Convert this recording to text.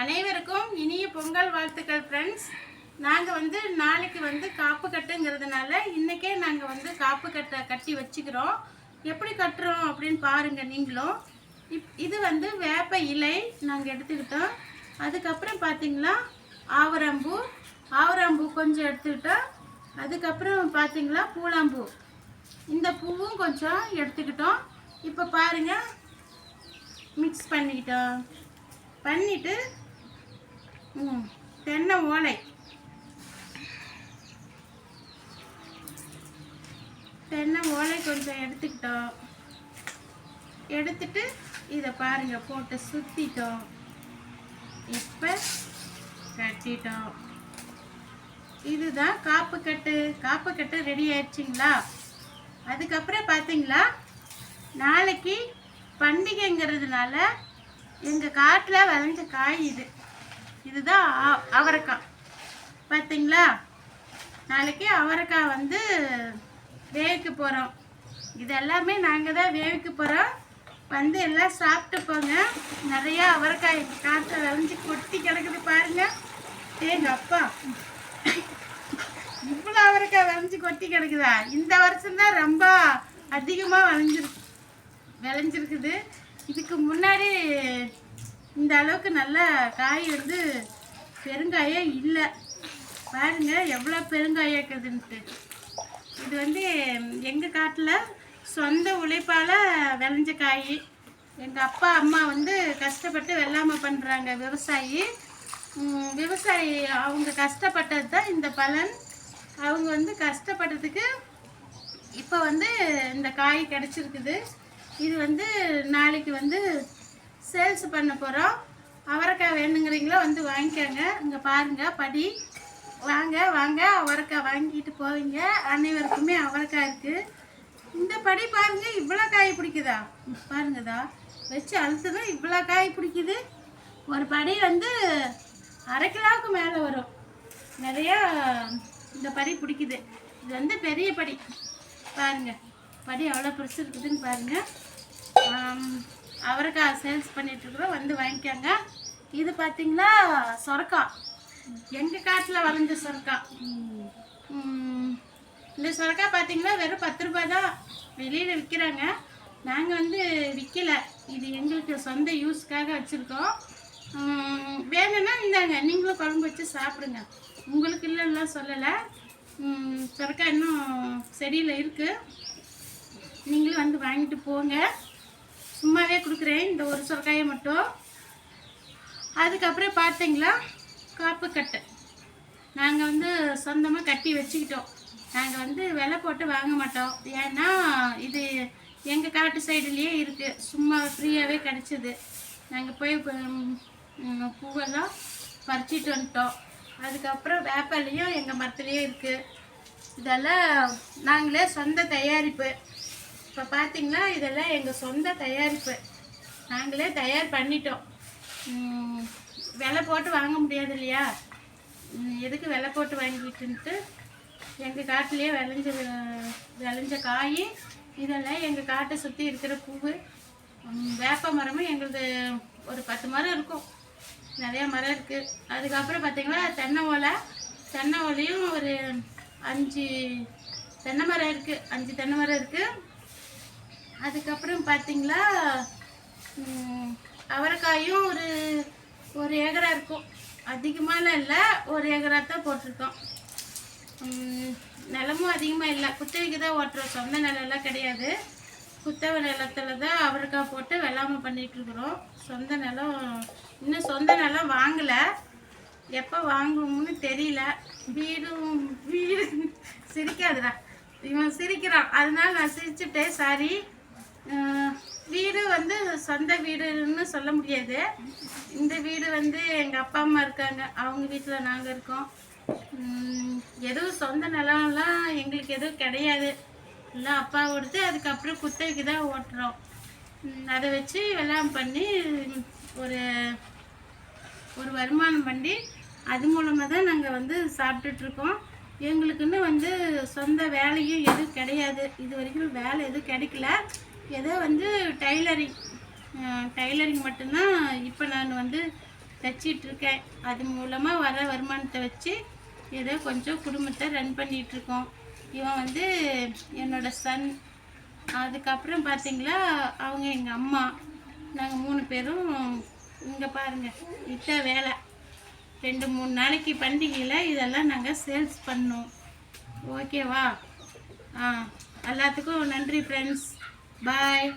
அனைவருக்கும் இனிய பொங்கல் வாழ்த்துக்கள் ஃப்ரெண்ட்ஸ் நாங்கள் வந்து நாளைக்கு வந்து காப்பு கட்டுங்கிறதுனால இன்றைக்கே நாங்கள் வந்து காப்பு கட்டை கட்டி வச்சுக்கிறோம். எப்படி கட்டுறோம் அப்படின்னு பாருங்கள் நீங்களும். இப் இது வந்து வேப்ப இலை நாங்கள் எடுத்துக்கிட்டோம். அதுக்கப்புறம் பார்த்திங்களா ஆவரம்பூ. ஆவரம்பூ கொஞ்சம் எடுத்துக்கிட்டோம். அதுக்கப்புறம் பார்த்தீங்களா பூலாம்பூ. இந்த பூவும் கொஞ்சம் எடுத்துக்கிட்டோம். இப்போ பாருங்கள் மிக்ஸ் பண்ணிக்கிட்டோம். பண்ணிவிட்டு சின்ன ஓலை தென்னை ஓலை கொஞ்சம் எடுத்துக்கிட்டோம் எடுத்துட்டு இதை பாருங்க போட்டு சுத்திட்டோம் இப்போ கட்டிட்டோம் இதுதான் காப்பு கட்டு. காப்பு கட்டு ரெடி ஆயிடுச்சிங்களா? அதுக்கப்புறம் பார்த்தீங்களா நாளைக்கு பண்டிகைங்கிறதுனால எங்கள் காட்டில் விளைஞ்ச காய் இது. இதுதான் அவரைக்காய். பார்த்தீங்களா நாளைக்கு அவரைக்காய் வந்து வேவிக்க போகிறோம் இது எல்லாமே நாங்கள் தான் வேவிக்க போகிறோம் வந்து எல்லாம் சாப்பிட்டு போங்க. நிறையா அவரைக்காய் காற்றை விளைஞ்சி கொட்டி கிடக்குது பாருங்கள் ஏங்க அப்பா. இவ்வளோ அவரைக்காய் விளைஞ்சி கொட்டி கிடக்குதா? இந்த வருஷம்தான் ரொம்ப அதிகமாக விளைஞ்சிருக்கு விளைஞ்சிருக்குது. இதுக்கு முன்னாடி இந்த அளவுக்கு நல்ல காய் வந்து பெருங்காயம் இல்லை. பாருங்க எவ்வளோ பெருங்காயம் இருக்குதுன்ட்டு. இது வந்து எங்கள் காட்டில் சொந்த உழைப்பால் விளைஞ்ச காய். எங்கள் அப்பா அம்மா வந்து கஷ்டப்பட்டு வெள்ளாமை பண்ணுறாங்க விவசாயி. விவசாயி அவங்க கஷ்டப்பட்டது தான் இந்த பலன். அவங்க வந்து கஷ்டப்பட்டதுக்கு இப்போ வந்து இந்த காய் கிடச்சிருக்குது. இது வந்து நாளைக்கு வந்து சேல்ஸ் பண்ண போகிறோம் அவரைக்காய் வேணுங்கிறீங்களோ வந்து வாங்கிக்கோங்க. இங்கே பாருங்க படி. வாங்க வாங்க அவரைக்காய் வாங்கிட்டு போவீங்க. அனைவருக்குமே அவரைக்காய் இருக்குது இந்த படி பாருங்கள் இவ்வளோ காய் பிடிக்குதா? பாருங்கதா வச்சு அழுத்துனா இவ்வளோ காய் பிடிக்குது. ஒரு படி வந்து அரை கிலோவுக்கு மேலே வரும். நிறையா இந்த படி பிடிக்குது. இது வந்து பெரிய படி. பாருங்கள் படி எவ்வளோ பெருசு இருக்குதுன்னு பாருங்கள் அவரைக்காய் சேல்ஸ் பண்ணிகிட்ருக்குறோம் இருக்கிறோம். வந்து வாங்கிக்கோங்க. இது பார்த்தீங்களா சொரக்காய். எங்கள் காட்டில் வளைஞ்ச சொரக்காய். இந்த சொரக்காய் பார்த்தீங்கன்னா வெறும் பத்து ரூபாய் தான் வெளியில் விற்கிறாங்க நாங்கள் வந்து விற்கல இது எங்களுக்கு சொந்த யூஸ்க்காக வச்சுருக்கோம். வேணும்னா இந்தாங்க. நீங்களும் குழம்பு வச்சு சாப்பிடுங்க. உங்களுக்கு இல்லைன்னா சொல்லலை. சொரக்காய் இன்னும் செடியில் இருக்குது நீங்களும் வந்து வாங்கிட்டு போங்க. சும்மாவே கொடுக்குறேன். இந்த ஒரு சொரக்காயை மட்டும். அதுக்கப்புறம் பார்த்தீங்களா காப்பு கட்டை. நாங்கள் வந்து சொந்தமாக கட்டி வச்சுக்கிட்டோம். நாங்கள் வந்து விலை போட்டு வாங்க மாட்டோம். ஏன்னா இது எங்கள் காட்டு சைடுலேயே இருக்குது சும்மா ஃப்ரீயாகவே கிடச்சிது. நாங்கள் போய் பூவெல்லாம் பறிச்சிட்டு வந்துட்டோம். அதுக்கப்புறம் வேப்பாலையும் எங்கள் மரத்துலேயும் இருக்குது இதெல்லாம் நாங்களே சொந்த தயாரிப்பு. இப்போ பார்த்தீங்களா இதெல்லாம் எங்கள் சொந்த தயாரிப்பு. நாங்களே தயார் பண்ணிட்டோம். விலை போட்டு வாங்க முடியாது இல்லையா? எதுக்கு விலை போட்டு வாங்கிட்டுன்ட்டு எங்கள் காட்டிலேயே விளைஞ்ச விளைஞ்ச காய் இதெல்லாம் எங்கள் காட்டை சுற்றி இருக்கிற பூவு வேப்ப மரமும் எங்களுது ஒரு பத்து மரம் இருக்கும். நிறையா மரம் இருக்குது அதுக்கப்புறம் பார்த்தீங்கன்னா தென்னை ஓலை. தென்னை ஓலையும் ஒரு அஞ்சு தென்னை மரம் இருக்குது அஞ்சு தென்னை மரம் இருக்குது அதுக்கப்புறம் பார்த்தீங்களா அவரைக்காயும் ஒரு ஒரு ஏக்கரா இருக்கும். அதிகமாலாம் இல்லை ஒரு ஏக்கரா தான் போட்டிருக்கோம். நிலமும் அதிகமாக இல்லை. குத்தகைக்கு தான் ஓட்டுறோம். சொந்த நிலம்லாம் கிடையாது. குத்தகை நிலத்துல தான் அவரைக்காய் போட்டு வெள்ளாமை பண்ணிகிட்ருக்குறோம் சொந்த நிலம் இன்னும் சொந்த நிலம் வாங்கலை. எப்போ வாங்குவோம்னு தெரியல. வீடும் வீடு சிரிக்காதுடா. இவன் சிரிக்கிறான். அதனால நான் சிரிச்சுட்டேன். சாரி. வீடு வந்து சொந்த வீடுன்னு சொல்ல முடியாது. இந்த வீடு வந்து எங்கள் அப்பா அம்மா இருக்காங்க. அவங்க வீட்டில் நாங்கள் இருக்கோம். எதுவும் சொந்த நிலம்லாம் எங்களுக்கு எதுவும் கிடையாது. எல்லாம் அப்பா கொடுத்து அதுக்கப்புறம் குத்தகைக்கு தான் ஓட்டுறோம். அதை வச்சு எல்லாம் பண்ணி ஒரு ஒரு வருமானம் பண்ணி அது மூலமாக தான் நாங்கள் வந்து சாப்பிட்டுட்ருக்கோம் எங்களுக்குன்னு வந்து சொந்த வேலையும் எதுவும் கிடையாது. இது வரைக்கும் வேலை எதுவும் கிடைக்கல. ஏதோ வந்து டைலரிங் டைலரிங் மட்டும்தான் இப்போ நான் வந்து தச்சிட்டு இருக்கேன் அது மூலமாக வர வருமானத்தை வச்சு ஏதோ கொஞ்சம் குடும்பத்தை ரன் பண்ணிகிட்ருக்கோம் இவன் வந்து என்னோடய சன் அதுக்கப்புறம் பார்த்தீங்களா அவங்க எங்கள் அம்மா. நாங்கள் மூணு பேரும் இங்கே பாருங்கள் இத்த வேலை. ரெண்டு மூணு நாளைக்கு பண்டிகையில் இதெல்லாம் நாங்கள் சேல்ஸ் பண்ணோம். ஓகேவா? ஆ எல்லாத்துக்கும் நன்றி ஃப்ரெண்ட்ஸ் பாய்